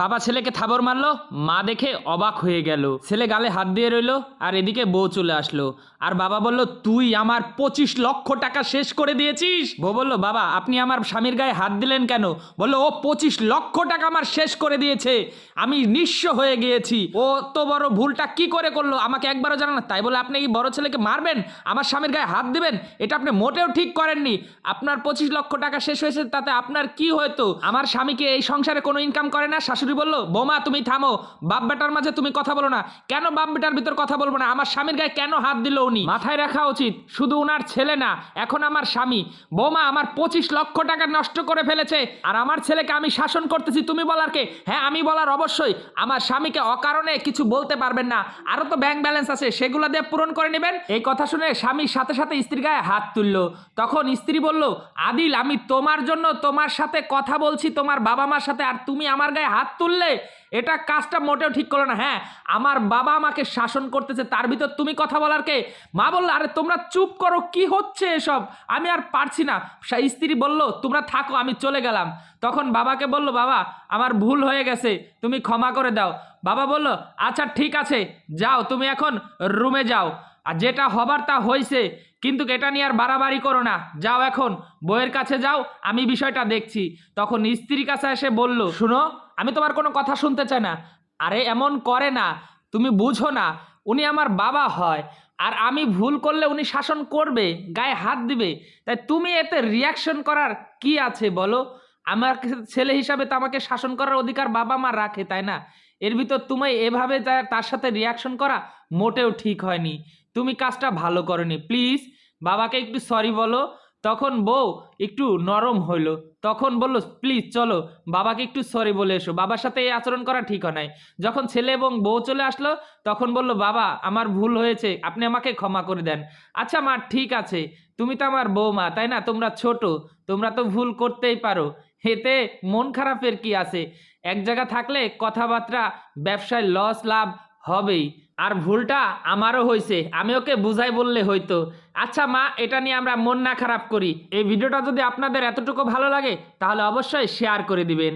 বাবা ছেলেকে থাবর মারলো, মা দেখে অবাক হয়ে গেল। ছেলে গালে হাত দিয়ে রইল, আর এদিকে বউ চলে আসলো। আর বাবা বলল, তুই আমার পঁচিশ লক্ষ টাকা শেষ করে দিয়েছিস? বউ বলল, বাবা, আপনি আমার স্বামীর গায়ে হাত দিলেন কেন? বলল, ও পঁচিশ লক্ষ টাকা আমার শেষ করে দিয়েছে। আমি নিঃস্ব হয়ে গিয়েছি। ও তো বড় ভুলটা কি করে করল? আমাকে একবারও জানা না। তাই বলে, আপনি এই বড় ছেলেকে মারবেন? আমার স্বামীর গায়ে হাত দিবেন? এটা আপনি মোটেও ঠিক করেননি। আপনার পঁচিশ লক্ষ টাকা শেষ হয়েছে, তাতে আপনার কি হয়তো? আমার স্বামীকে এই সংসারে কোনো ইনকাম করে না? শাশুড়ি বলল, বৌমা, তুমি থামো। বাপ বেটার মাঝে তুমি কথা বলো না। কেন বাপ বেটার ভিতর কথা বলব না? আমার স্বামীর গায়ে কেন হাত দিল উনি? মাথায় রাখা উচিত। শুধু উনার ছেলে না, এখন আমার স্বামী। বোমা, আমার পঁচিশ লক্ষ টাকা নষ্ট করে ফেলেছে। আর আমার ছেলেকে আমি শাসন করতেছি, তুমি বলার কে? হ্যাঁ আমি বলার অবশ্যই। আমার স্বামীকে অকারণে কিছু বলতে পারবেন না। আরও তো ব্যাংক ব্যালেন্স আছে, সেগুলো দিয়ে পূরণ করে নেবেন। এই কথা শুনে স্বামীর সাথে সাথে স্ত্রীর গায়ে হাত তুললো। তখন স্ত্রী বলল, আদিল, আমি তোমার জন্য তোমার সাথে কথা বলছি, তোমার বাবা মার সাথে, আর তুমি আমার গায়ে হাত তুললে এটা কাজটা মোটেও ঠিক করো না। হ্যাঁ আমার বাবা আমাকে শাসন করতেছে, তার ভিতর তুমি কথা বলার কে? মা বলল, আরে তোমরা চুপ করো, কি হচ্ছে এসব? আমি আর পারছি না। স্ত্রী বলল, তোমরা থাকো, আমি চলে গেলাম। তখন বাবাকে বলল, বাবা, আমার ভুল হয়ে গেছে, তুমি ক্ষমা করে দাও। বাবা বলল আচ্ছা ঠিক আছে, যাও, তুমি এখন রুমে যাও। আর যেটা হবার তা হয়েছে কিন্তু এটা নিয়ে আর বাড়াবাড়ি করো না। যাও এখন বইয়ের কাছে যাও, আমি বিষয়টা দেখছি। তখন স্ত্রীর কাছে এসে বলল, শুনো, আমি তোমার কোনো কথা শুনতে চাই না। আরে, এমন করে না, তুমি বুঝো না, উনি আমার বাবা হয়। আর আমি ভুল করলে উনি শাসন করবে, গায়ে হাত দিবে। তাই তুমি এতে রিয়াকশন করার কি আছে বলো? আমার ছেলে হিসাবে তো আমাকে শাসন করার অধিকার বাবা মা রাখে, তাই না? এর ভিতর তুমি এভাবে তার সাথে রিয়াকশন করা মোটেও ঠিক হয়নি। তুমি কাজটা ভালো করনি। প্লিজ বাবাকে একটু সরি বলো। তখন বউ একটু নরম হইল। তখন বলল প্লিজ চলো, বাবাকে একটু সরি বলে এসো। বাবার সাথে এই আচরণ করা ঠিক হয় নাই। যখন ছেলে এবং বউ চলে আসলো, তখন বলল, বাবা, আমার ভুল হয়েছে। আপনি আমাকে ক্ষমা করে দেন। আচ্ছা মা, ঠিক আছে। তুমি তো আমার বৌমা তাই না? তোমরা ছোট। তোমরা তো ভুল করতেই পারো। এতে মন খারাপের কি আছে? এক জায়গা থাকলে কথাবার্তা, ব্যবসায় লস লাভ হবেই। আর ভুলটা আমারও হয়েছে আমি ওকে বুঝাই বললে হয়তো আচ্ছা মা, এটা নিয়ে আমরা মন না খারাপ করি। এই ভিডিওটা যদি আপনাদের এতটুকু ভালো লাগে, তাহলে অবশ্যই শেয়ার করে দিবেন।